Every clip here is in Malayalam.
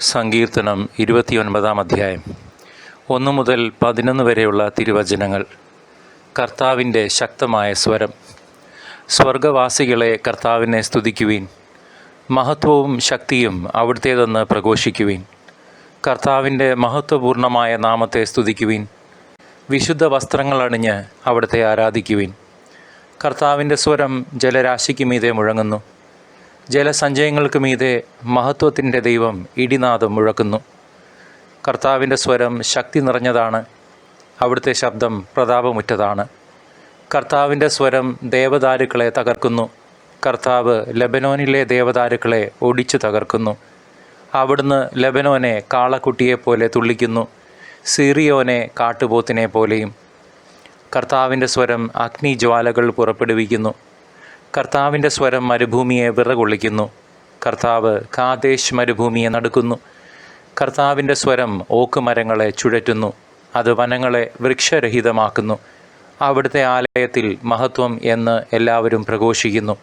സങ്കീർത്തനം ഇരുപത്തിയൊൻപതാം അധ്യായം. ഒന്ന് മുതൽ പതിനൊന്ന് വരെയുള്ള തിരുവചനങ്ങൾ. കർത്താവിന്റെ ശക്തമായ സ്വരം. സ്വർഗവാസികളെ കർത്താവിനെ സ്തുതിക്കുവീൻ. മഹത്വവും ശക്തിയും അവിടുത്തേതെന്ന് പ്രഘോഷിക്കുവീൻ. കർത്താവിന്റെ മഹത്വപൂർണമായ നാമത്തെ സ്തുതിക്കുവീൻ. വിശുദ്ധ വസ്ത്രങ്ങൾ അണിഞ്ഞ് അവിടുത്തെ ആരാധിക്കുവീൻ. കർത്താവിന്റെ സ്വരം ജലരാശിക്ക് മീതെ മുഴങ്ങുന്നു. ജലസഞ്ചയങ്ങൾക്ക് മീതെ മഹത്വത്തിന്റെ ദൈവം ഇടിനാദം മുഴക്കുന്നു. കർത്താവിന്റെ സ്വരം ശക്തി നിറഞ്ഞതാണ്. അവിടുത്തെ ശബ്ദം പ്രതാപമുറ്റതാണ്. കർത്താവിന്റെ സ്വരം ദേവദാരുക്കളെ തകർക്കുന്നു. കർത്താവ് ലബനോനിലെ ദേവദാരുക്കളെ ഒടിച്ചു തകർക്കുന്നു. അവിടുന്ന് ലബനോനെ കാളക്കുട്ടിയെപ്പോലെ തുള്ളിക്കുന്നു. സിറിയോനെ കാട്ടുപോത്തിനെ പോലെയും. കർത്താവിന്റെ സ്വരം അഗ്നിജ്വാലകൾ പുറപ്പെടുവിക്കുന്നു. കർത്താവിന്റെ സ്വരം മരുഭൂമിയെ വിറകൊള്ളിക്കുന്നു. കർത്താവ് കാതേശ് മരുഭൂമിയെ നടക്കുന്നു. കർത്താവിന്റെ സ്വരം ഓക്ക് മരങ്ങളെ ചുഴറ്റുന്നു. അത് വനങ്ങളെ വൃക്ഷരഹിതമാക്കുന്നു. അവിടുത്തെ ആലയത്തിൽ മഹത്വം എന്ന് എല്ലാവരും പ്രഘോഷിക്കുന്നു.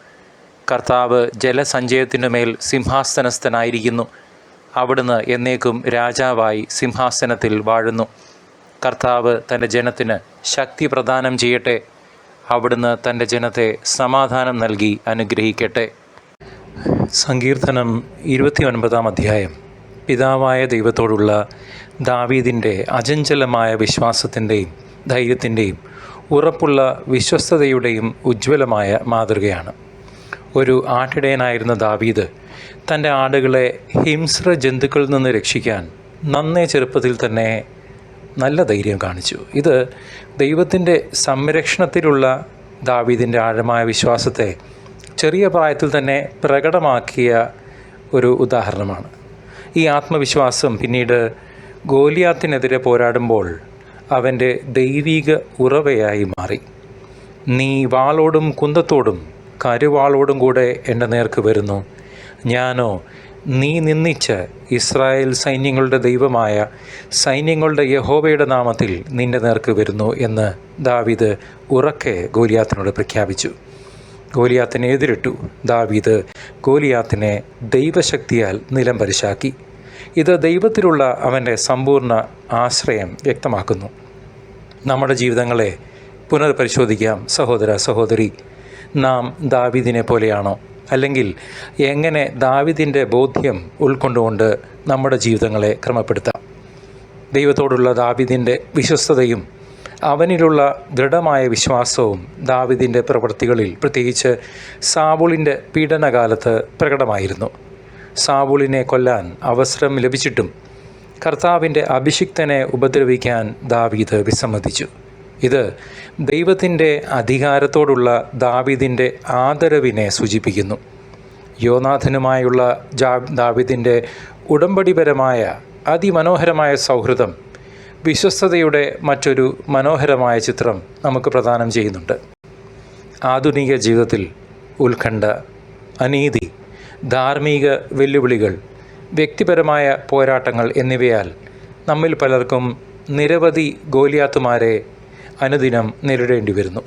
കർത്താവ് ജലസഞ്ചയത്തിനുമേൽ സിംഹാസനസ്ഥനായിരിക്കുന്നു. അവിടുന്ന് എന്നേക്കും രാജാവായി സിംഹാസനത്തിൽ വാഴുന്നു. കർത്താവ് തന്റെ ജനത്തിന് ശക്തി പ്രദാനം ചെയ്യട്ടെ. അവിടുന്ന് തന്റെ ജനത്തെ സമാധാനം നൽകി അനുഗ്രഹിക്കട്ടെ. സങ്കീർത്തനം ഇരുപത്തി ഒൻപതാം അധ്യായം. പിതാവായ ദൈവത്തോടുള്ള ദാവീദിന്റെ അചഞ്ചലമായ വിശ്വാസത്തിന്റെയും ധൈര്യത്തിന്റെയും ഉറപ്പുള്ള വിശ്വസ്തതയുടെയും ഉജ്ജ്വലമായ മാതൃകയാണ്. ഒരു ആട്ടിടയനായിരുന്ന ദാവീദ് തന്റെ ആടുകളെ ഹിംസ്ര ജന്തുക്കളിൽ നിന്ന് രക്ഷിക്കാൻ നന്നേ ചെറുപ്പത്തിൽ തന്നെ നല്ല ധൈര്യം കാണിച്ചു. ഇത് ദൈവത്തിന്റെ സംരക്ഷണത്തിലുള്ള ദാവീദിന്റെ ആഴമായ വിശ്വാസത്തെ ചെറിയ പ്രായത്തിൽ തന്നെ പ്രകടമാക്കിയ ഒരു ഉദാഹരണമാണ്. ഈ ആത്മവിശ്വാസം പിന്നീട് ഗോലിയാത്തിനെതിരെ പോരാടുമ്പോൾ അവന്റെ ദൈവീക ഉറവയായി മാറി. നീ വാളോടും കുന്തത്തോടും കരുവാളോടും കൂടെ എന്റെ നേർക്ക് വരുന്നു. ഞാനോ നീ നിന്ദിച്ച് ഇസ്രായേൽ സൈന്യങ്ങളുടെ ദൈവമായ സൈന്യങ്ങളുടെ യഹോവയുടെ നാമത്തിൽ നിന്റെ നേർക്ക് വരുന്നു എന്ന് ദാവീദ് ഉറക്കെ ഗോലിയാത്തിനോട് പ്രഖ്യാപിച്ചു. ഗോലിയാത്തിനെ എതിരിട്ടു. ദാവീദ് ഗോലിയാത്തിനെ ദൈവശക്തിയാൽ നിലം പരിശാക്കി. ഇത് ദൈവത്തിലുള്ള അവന്റെ സമ്പൂർണ ആശ്രയം വ്യക്തമാക്കുന്നു. നമ്മുടെ ജീവിതങ്ങളെ പുനർപരിശോധിക്കാം. സഹോദര സഹോദരി നാം ദാവീദിനെ പോലെയാണോ? അല്ലെങ്കിൽ എങ്ങനെ ദാവിദിന്റെ ബോധ്യം ഉൾക്കൊണ്ടുകൊണ്ട് നമ്മുടെ ജീവിതങ്ങളെ ക്രമപ്പെടുത്താം. ദൈവത്തോടുള്ള ദാവിദിന്റെ വിശ്വസ്തതയും അവനിലുള്ള ദൃഢമായ വിശ്വാസവും ദാവിദിന്റെ പ്രവൃത്തികളിൽ പ്രത്യേകിച്ച് സാബുളിന്റെ പീഡനകാലത്ത് പ്രകടമായിരുന്നു. സാബുളിനെ കൊല്ലാൻ അവസരം ലഭിച്ചിട്ടും കർത്താവിന്റെ അഭിഷിക്തനെ ഉപദ്രവിക്കാൻ ദാവീദ് വിസമ്മതിച്ചു. ഇത് ദൈവത്തിന്റെ അധികാരത്തോടുള്ള ദാവിദിന്റെ ആദരവിനെ സൂചിപ്പിക്കുന്നു. യോനാഥനുമായുള്ള ജാ ദാവിദിന്റെ ഉടമ്പടിപരമായ അതിമനോഹരമായ സൗഹൃദം വിശ്വസ്തയുടെ മറ്റൊരു മനോഹരമായ ചിത്രം നമുക്ക് പ്രദാനം ചെയ്യുന്നുണ്ട്. ആധുനിക ജീവിതത്തിൽ ഉത്കണ്ഠ അനീതി ധാർമ്മിക വെല്ലുവിളികൾ വ്യക്തിപരമായ പോരാട്ടങ്ങൾ എന്നിവയാൽ നമ്മിൽ പലർക്കും നിരവധി ഗോലിയാത്തുമാരെ അനുദിനം നേരിടേണ്ടി വരുന്നു.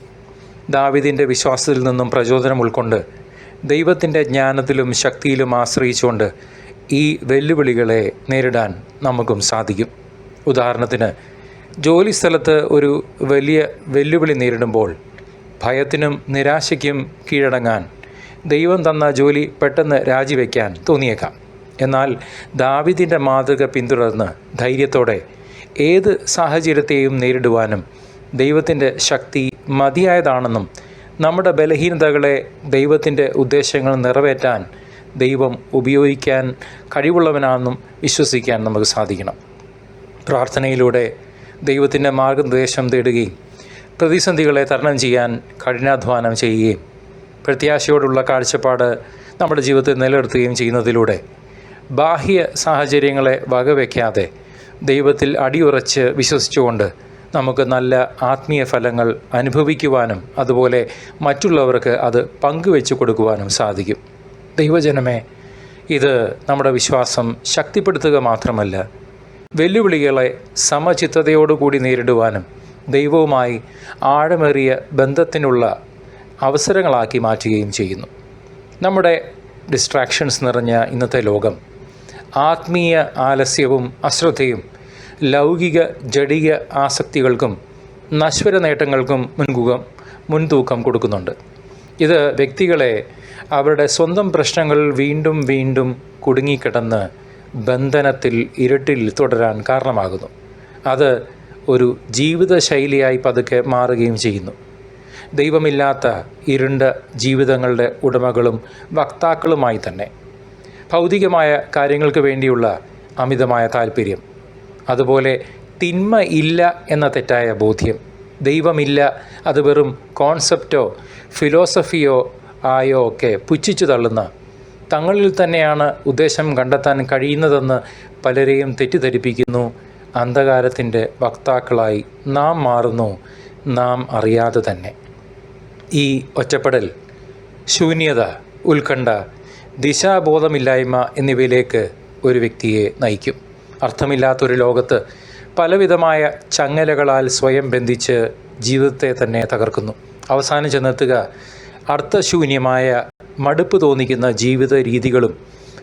ദാവിദിന്റെ വിശ്വാസത്തിൽ നിന്നും പ്രചോദനം ഉൾക്കൊണ്ട് ദൈവത്തിന്റെ ജ്ഞാനത്തിലും ശക്തിയിലും ആശ്രയിച്ചുകൊണ്ട് ഈ വെല്ലുവിളികളെ നേരിടാൻ നമുക്കും സാധിക്കും. ഉദാഹരണത്തിന് ജോലി സ്ഥലത്ത് ഒരു വലിയ വെല്ലുവിളി നേരിടുമ്പോൾ ഭയത്തിനും നിരാശയ്ക്കും കീഴടങ്ങാൻ ദൈവം തന്ന ജോലി പെട്ടെന്ന് രാജിവെക്കാൻ തോന്നിയേക്കാം. എന്നാൽ ദാവിദിന്റെ മാതൃക പിന്തുടർന്ന് ധൈര്യത്തോടെ ഏത് സാഹചര്യത്തെയും നേരിടുവാനും ദൈവത്തിന്റെ ശക്തി മതിയായതാണെന്നും നമ്മുടെ ബലഹീനതകളെ ദൈവത്തിന്റെ ഉദ്ദേശങ്ങൾ നിറവേറ്റാൻ ദൈവം ഉപയോഗിക്കാൻ കഴിവുള്ളവനാണെന്നും വിശ്വസിക്കാൻ നമുക്ക് സാധിക്കണം. പ്രാർത്ഥനയിലൂടെ ദൈവത്തിന്റെ മാർഗനിർദ്ദേശം തേടുകയും പ്രതിസന്ധികളെ തരണം ചെയ്യാൻ കഠിനാധ്വാനം ചെയ്യുകയും പ്രത്യാശയോടുള്ള കാഴ്ചപ്പാട് നമ്മുടെ ജീവിതത്തിൽ നിലനിർത്തുകയും ചെയ്യുന്നതിലൂടെ ബാഹ്യ സാഹചര്യങ്ങളെ വകവയ്ക്കാതെ ദൈവത്തിൽ അടിയുറച്ച് വിശ്വസിച്ചുകൊണ്ട് നമുക്ക് നല്ല ആത്മീയ ഫലങ്ങൾ അനുഭവിക്കുവാനും അതുപോലെ മറ്റുള്ളവർക്ക് അത് പങ്കുവെച്ചു കൊടുക്കുവാനും സാധിക്കും. ദൈവജനമേ ഇത് നമ്മുടെ വിശ്വാസം ശക്തിപ്പെടുത്തുക മാത്രമല്ല വെല്ലുവിളികളെ സമചിത്തതയോടുകൂടി നേരിടുവാനും ദൈവവുമായി ആഴമേറിയ ബന്ധത്തിനുള്ള അവസരങ്ങളാക്കി മാറ്റുകയും ചെയ്യുന്നു. നമ്മുടെ ഡിസ്ട്രാക്ഷൻസ് നിറഞ്ഞ ഇന്നത്തെ ലോകം ആത്മീയ ആലസ്യവും അശ്രദ്ധയും ലൗകിക ജടിക ആസക്തികൾക്കും നശ്വര നേട്ടങ്ങൾക്കും മുൻകൂകം മുൻതൂക്കം കൊടുക്കുന്നുണ്ട്. ഇത് വ്യക്തികളെ അവരുടെ സ്വന്തം പ്രശ്നങ്ങൾ വീണ്ടും വീണ്ടും കുടുങ്ങിക്കിടന്ന് ബന്ധനത്തിൽ ഇരട്ടിൽ തുടരാൻ കാരണമാകുന്നു. അത് ഒരു ജീവിതശൈലിയായി പതുക്കെ മാറുകയും ചെയ്യുന്നു. ദൈവമില്ലാത്ത ഇരുണ്ട ജീവിതങ്ങളുടെ ഉടമകളും വക്താക്കളുമായി തന്നെ. ഭൗതികമായ കാര്യങ്ങൾക്ക് വേണ്ടിയുള്ള അമിതമായ താല്പര്യം അതുപോലെ തിന്മ ഇല്ല എന്ന തെറ്റായ ബോധ്യം. ദൈവമില്ല അത് വെറും കോൺസെപ്റ്റോ ഫിലോസഫിയോ ആയോ ഒക്കെ പുച്ഛിച്ചു തള്ളുന്ന. തങ്ങളിൽ തന്നെയാണ് ഉദ്ദേശം കണ്ടെത്താൻ കഴിയുന്നതെന്ന് പലരെയും തെറ്റിദ്ധരിപ്പിക്കുന്നു. അന്ധകാരത്തിന്റെ വക്താക്കളായി നാം മാറുന്നു നാം അറിയാതെ തന്നെ. ഈ ഒറ്റപ്പെടൽ ശൂന്യത ഉത്കണ്ഠ ദിശാബോധമില്ലായ്മ എന്നിവയിലേക്ക് ഒരു വ്യക്തിയെ നയിക്കും. അർത്ഥമില്ലാത്തൊരു ലോകത്ത് പലവിധമായ ചങ്ങലകളാൽ സ്വയം ബന്ധിച്ച് ജീവിതത്തെ തന്നെ തകർക്കുന്നു. അവസാനം ചെന്നെത്തുക. അർത്ഥശൂന്യമായ മടുപ്പ് തോന്നിക്കുന്ന ജീവിത രീതികളും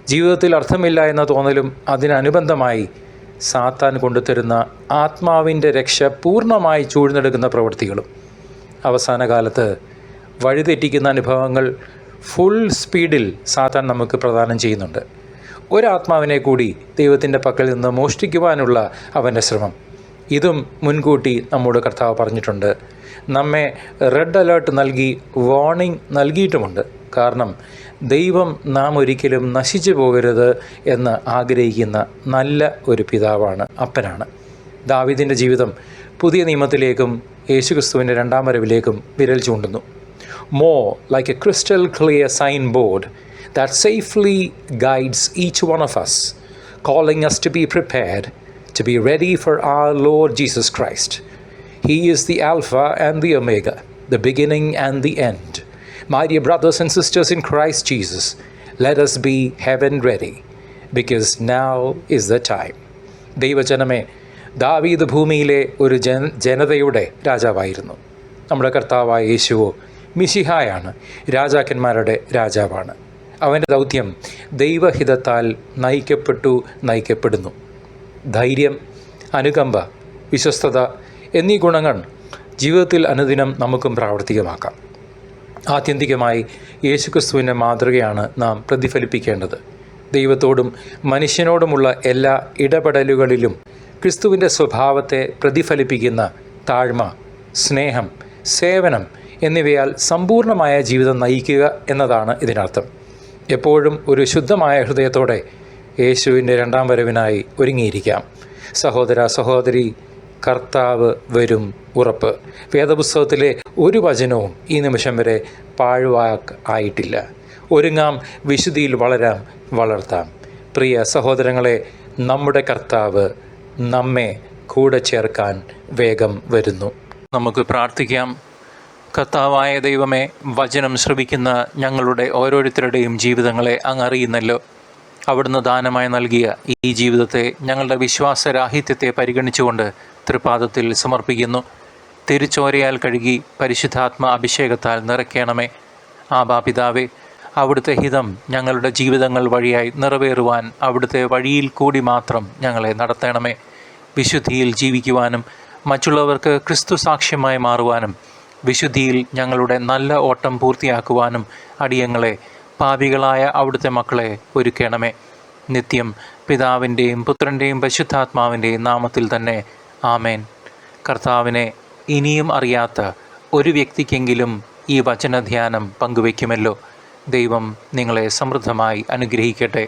ജീവിതത്തിൽ അർത്ഥമില്ല എന്ന തോന്നലും അതിനനുബന്ധമായി സാത്താൻ കൊണ്ടുതരുന്ന ആത്മാവിന്റെ രക്ഷ പൂർണമായി ചൂഴ്ന്നെടുക്കുന്ന പ്രവൃത്തികളും. അവസാന കാലത്ത് വഴിതെറ്റിക്കുന്ന അനുഭവങ്ങൾ ഫുൾ സ്പീഡിൽ സാത്താൻ നമുക്ക് പ്രദാനം ചെയ്യുന്നുണ്ട്. ഒരാത്മാവിനെ കൂടി ദൈവത്തിന്റെ പക്കൽ നിന്ന് മോഷ്ടിക്കുവാനുള്ള അവന്റെ ശ്രമം. ഇതും മുൻകൂട്ടി നമ്മോട് കർത്താവ് പറഞ്ഞിട്ടുണ്ട്. നമ്മെ റെഡ് അലേർട്ട് നൽകി വാർണിംഗ് നൽകിയിട്ടുമുണ്ട്. കാരണം ദൈവം നാം ഒരിക്കലും നശിച്ചു പോകരുത് എന്ന് ആഗ്രഹിക്കുന്ന നല്ല ഒരു പിതാവാണ് അപ്പനാണ്. ദാവിദിന്റെ ജീവിതം പുതിയ നിയമത്തിലേക്കും യേശുക്രിസ്തുവിന്റെ രണ്ടാം വരവിലേക്കും വിരൽ ചൂണ്ടുന്നു. മോ like a crystal clear sign signboard that safely guides each one of us, calling us to be prepared, to be ready for our Lord Jesus Christ. He is the Alpha and the Omega, the beginning and the end. My dear brothers and sisters in Christ Jesus, let us be heaven ready, because now is the time. ദൈവജനമേ ദാവീദ് ഭൂമിയിലെ ഒരു ജന ജനതയുടെ രാജാവായിരുന്നു നമ്മുടെ കർത്താവായ യേശുവോ മിശിഹായാണ് രാജാക്കന്മാരുടെ രാജാവാണ് അവന്റെ ദൗത്യം ദൈവഹിതത്താൽ നയിക്കപ്പെട്ടു നയിക്കപ്പെടുന്നു. ധൈര്യം അനുകമ്പ വിശ്വസ്തത എന്നീ ഗുണങ്ങൾ ജീവിതത്തിൽ അനുദിനം നമുക്കും പ്രാവർത്തികമാക്കാം. ആത്യന്തികമായി യേശുക്രിസ്തുവിന്റെ മാതൃകയാണ് നാം പ്രതിഫലിപ്പിക്കേണ്ടത്. ദൈവത്തോടും മനുഷ്യനോടുമുള്ള എല്ലാ ഇടപെടലുകളിലും ക്രിസ്തുവിന്റെ സ്വഭാവത്തെ പ്രതിഫലിപ്പിക്കുന്ന താഴ്മ സ്നേഹം സേവനം എന്നിവയാൽ സമ്പൂർണമായ ജീവിതം നയിക്കുക എന്നതാണ് ഇതിനർത്ഥം. എപ്പോഴും ഒരു ശുദ്ധമായ ഹൃദയത്തോടെ യേശുവിന്റെ രണ്ടാം വരവിനായി ഒരുങ്ങിയിരിക്കാം. സഹോദര സഹോദരി കർത്താവ് വരും ഉറപ്പ്. വേദപുസ്തകത്തിലെ ഒരു വചനവും ഈ നിമിഷം വരെ പാഴ്വാക്ക് ആയിട്ടില്ല. ഒരുങ്ങാം വിശുദ്ധിയിൽ വളരാം വളർത്താം. പ്രിയ സഹോദരങ്ങളെ നമ്മുടെ കർത്താവ് നമ്മെ കൂടെ ചേർക്കാൻ വേഗം വരുന്നു. നമുക്ക് പ്രാർത്ഥിക്കാം. കർത്താവായ ദൈവമേ വചനം ശ്രവിക്കുന്ന ഞങ്ങളുടെ ഓരോരുത്തരുടെയും ജീവിതങ്ങളെ അങ്ങ് അറിയുന്നല്ലോ അവിടുന്ന് ദാനമായി നൽകിയ ഈ ജീവിതത്തെ ഞങ്ങളുടെ വിശ്വാസരാഹിത്യത്തെ പരിഗണിച്ചുകൊണ്ട് തൃപാദത്തിൽ സമർപ്പിക്കുന്നു. തിരുച്ചോരയാൽ കഴുകി പരിശുദ്ധാത്മ അഭിഷേകത്താൽ നിറയ്ക്കണമേ. ആ ബാപിതാവേ അവിടുത്തെ ഹിതം ഞങ്ങളുടെ ജീവിതങ്ങൾ വഴിയായി നിറവേറുവാൻ അവിടുത്തെ വഴിയിൽ കൂടി മാത്രം ഞങ്ങളെ നടത്തണമേ. വിശുദ്ധിയിൽ ജീവിക്കുവാനും മറ്റുള്ളവർക്ക് ക്രിസ്തു സാക്ഷ്യമായി മാറുവാനും വിശുദ്ധിയിൽ ഞങ്ങളുടെ നല്ല ഓട്ടം പൂർത്തിയാക്കുവാനും അടിയങ്ങളെ പാപികളായ അവിടുത്തെ മക്കളെ ഒരുക്കണമേ. നിത്യം പിതാവിന്റെയും പുത്രന്റെയും പരിശുദ്ധാത്മാവിന്റെയും നാമത്തിൽ തന്നെ ആമേൻ. കർത്താവിനെ ഇനിയും അറിയാത്ത ഒരു വ്യക്തിക്കെങ്കിലും ഈ വചനധ്യാനം പങ്കുവയ്ക്കുമല്ലോ. ദൈവം നിങ്ങളെ സമൃദ്ധമായി അനുഗ്രഹിക്കട്ടെ.